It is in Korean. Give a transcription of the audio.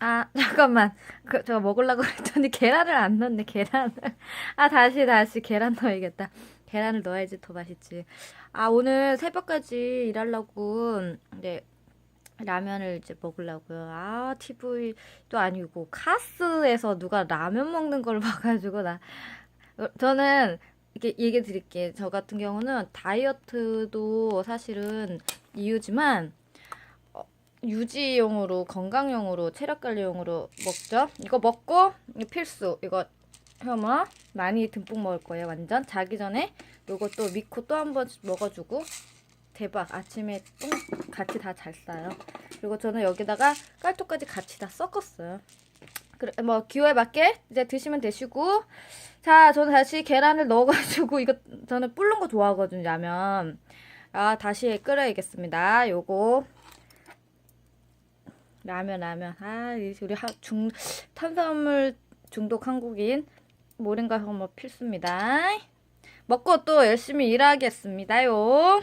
아, 잠깐만. 그, 저 먹으려고 그랬더니 계란을 안 넣네, 계란을. 아, 다시, 다시 계란 넣어야겠다. 계란을 넣어야지 더 맛있지. 아, 오늘 새벽까지 일하려고, 이제, 라면을 이제 먹으려고요. 아, TV도 아니고, 카스에서 누가 라면 먹는 걸 봐가지고, 나. 어, 저는, 이렇게 얘기 드릴게요. 저 같은 경우는 다이어트도 사실은 이유지만, 유지용으로 건강용으로 체력 관리용으로 먹죠. 이거 먹고 이거 필수. 이거 혐오 많이 듬뿍 먹을 거예요. 완전 자기 전에 요거 또 미코 또 한번 먹어주고 대박. 아침에 똥 같이 다 잘 싸요. 그리고 저는 여기다가 깔토까지 같이 다 섞었어요. 그래 뭐 기호에 맞게 이제 드시면 되시고 자 저는 다시 계란을 넣어가지고 이거 저는 불른 거 좋아하거든요 라면 아 다시 끓여야겠습니다 요거 라면 라면. 아 이- 우리 하, 중 탄수화물 중독 한국인 모rin가 혐오 필수입니다. 먹고 또 열심히 일하겠습니다요